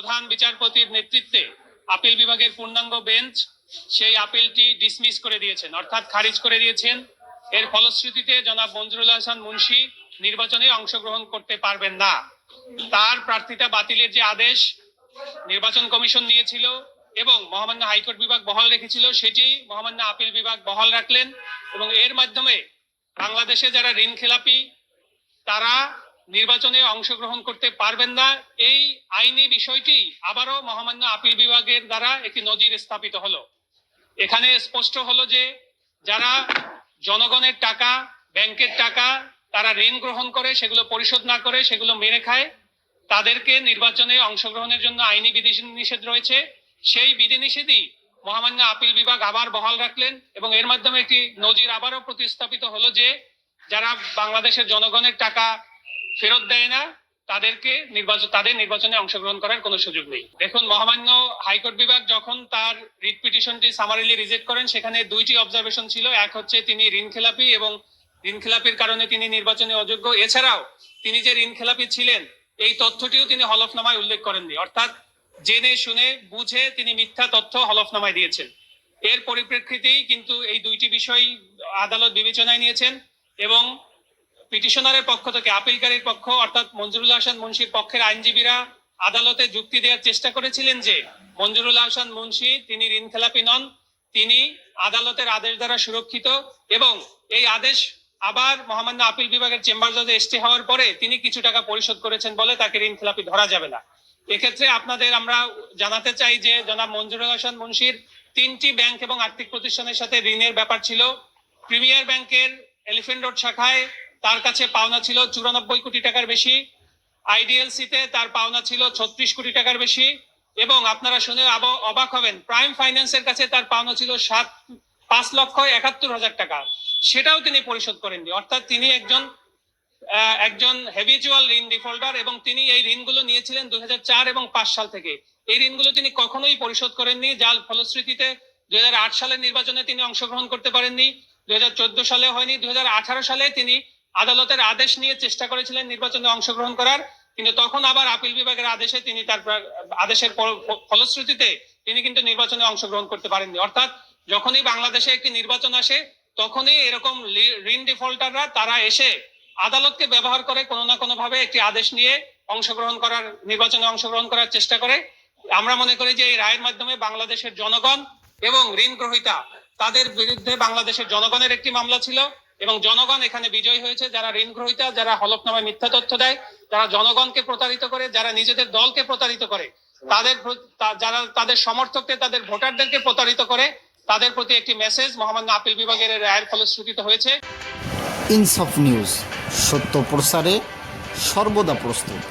প্রধান বিচারপতির নেতৃত্বে আপিল বিভাগের পূর্ণাঙ্গ বেঞ্চ সেই আপিলটি ডিসমিস করে দিয়েছেন, অর্থাৎ খারিজ করে দিয়েছেন। এর ফলশ্রুতিতে জনাব মঞ্জুরুল হাসান মুন্সি নির্বাচনে অংশগ্রহণ করতে পারবেন না। তার প্রার্থিতা বাতিলের যে আদেশ নির্বাচন কমিশন নিয়েছিল এবং মহামান্য হাইকোর্ট বিভাগ বহাল রেখেছিল, সেটি মহামান্য আপিল বিভাগ বহাল রাখলেন এবং এর মাধ্যমে বাংলাদেশে যারা ঋণ খেলাপি তারা নির্বাচনে অংশগ্রহণ করতে পারবেন না। এই আইনি বিষয়টি আবারও মহামান্য আপিল বিভাগের দ্বারা একটি নজির স্থাপিত হলো। এখানে স্পষ্ট হলো যে যারা জনগণের টাকা, ব্যাংকের টাকা তারা ঋণ গ্রহণ করে, সেগুলো পরিশোধ না করে, সেগুলো মেরে খায়, তাদেরকে নির্বাচনে অংশগ্রহণের জন্য আইনি বিধি নিষেধ রয়েছে। সেই বিধিনিষেধই মহামান্য আপিল বিভাগ আবার বহাল রাখলেন এবং এর মাধ্যমে একটি নজির আবারও প্রতিস্থাপিত হলো যে যারা বাংলাদেশের জনগণের টাকা ফেরত দেয় না, তাদেরকে নির্বাচন তাদের নির্বাচনে অংশগ্রহণ করার কোনো সুযোগ নেই। দেখুন, মহামান্য হাইকোর্ট বিভাগ যখন তার রিট পিটিশনটি সামারিলি রিজেক্ট করেন, সেখানে দুইটি অবজারভেশন ছিল। এক হচ্ছে তিনি ঋণ খেলাপি এবং ঋণ খেলাপির কারণে তিনি নির্বাচনে অযোগ্য। এছাড়াও তিনি যে ঋণ খেলাপি ছিলেন, এই তথ্যটিও তিনি হলফনামায় উল্লেখ করেননি। অর্থাৎ জেনে শুনে বুঝে তিনি মিথ্যা তথ্য হলফনামায় দিয়েছেন। এর পরিপ্রেক্ষিতেই কিন্তু এই দুইটি বিষয় আদালত বিবেচনায় নিয়েছেন এবং পিটিশনারের পক্ষ থেকে, আপিলকারীর পক্ষ, অর্থাৎ মঞ্জুরুল হাসান মুন্সির পক্ষের আইনজীবীরা আদালতে যুক্তি দেওয়ার চেষ্টা করেছিলেন যে, মঞ্জুরুল হাসান মুন্সি তিনি ঋণ খেলাপি নন, তিনি আদালতের আদেশ দ্বারা সুরক্ষিত এবং এই আদেশ আবার মহামান্য আপিল বিভাগের চেম্বার জজে এসটি হওয়ার পরে তিনি কিছু টাকা পরিশোধ করেছেন বলে তাকে ঋণ খেলাপি ধরা যাবে না। এক্ষেত্রে আপনাদের আমরা জানাতে চাই যে, জনাব মঞ্জুরুল হাসান মুন্সির তিনটি ব্যাংক এবং আর্থিক প্রতিষ্ঠানের সাথে ঋণের ব্যাপার ছিল। প্রিমিয়ার ব্যাংকের এলিফেন্ট রোড শাখায় তার কাছে পাওনা ছিল চুরানব্বই কোটি টাকার বেশি। আইডিএলসিতে তার পাওনা ছিল ছত্রিশ কোটি টাকার বেশি। এবং আপনারা শুনে অবাক হবেন, প্রাইম ফাইন্যান্সের কাছে তার পাওনা ছিল সাত, পাঁচ লক্ষ একাত্তর হাজার টাকা। সেটাও তিনি পরিশোধ করেননি। অর্থাৎ তিনি একজন একজন হেভিচুয়াল ঋণ ডিফল্টার এবং তিনি এই ঋণগুলো নিয়েছিলেন দুই এবং পাঁচ সাল থেকে। এই ঋণগুলো তিনি কখনোই পরিশোধ করেননি, যার ফলশ্রুতিতে দুই হাজার আট সালের নির্বাচনে তিনি অংশগ্রহণ করতে পারেননি। দুই হাজার চোদ্দ সালে হয়নি, দুই হাজার আঠারো সালে তিনি আদালতের আদেশ নিয়ে চেষ্টা করেছিলেন নির্বাচনে অংশগ্রহণ করার, কিন্তু তখন আবার আপিল বিভাগের আদেশে তিনি তার আদেশের ফলশ্রুতিতে তিনি কিন্তু নির্বাচনে অংশগ্রহণ করতে পারেননি। অর্থাৎ যখনই বাংলাদেশে একটি নির্বাচন আসে, তখনই এরকম ঋণ ডিফল্টাররা, তারা এসে আদালতকে ব্যবহার করে কোনো না কোনো ভাবে একটি আদেশ নিয়ে অংশগ্রহণ করার, নির্বাচনে অংশগ্রহণ করার চেষ্টা করে। আমরা মনে করি যে এই রায়ের মাধ্যমে বাংলাদেশের জনগণ এবং ঋণ গ্রহীতা, তাদের বিরুদ্ধে বাংলাদেশের জনগণের একটি মামলা ছিল। এবং জনগণ এখানে বিজয়ী হয়েছে, যারা ঋণ গ্রহীতা, যারা হলফনামায় মিথ্যা তথ্য দেয় যারা জনগণকে প্রতারিত করে, যারা নিজেদের দলকে প্রতারিত করে, তাদের যারা তাদের সমর্থককে তাদের ভোটারদেরকে প্রতারিত করে, তাদের প্রতি একটি মেসেজ মহামান্য আপিল বিভাগের রায়ের ফলশ্রুতিত হয়েছে। ইনসফ নিউজ, সত্য প্রসারে সর্বদা প্রস্তুত।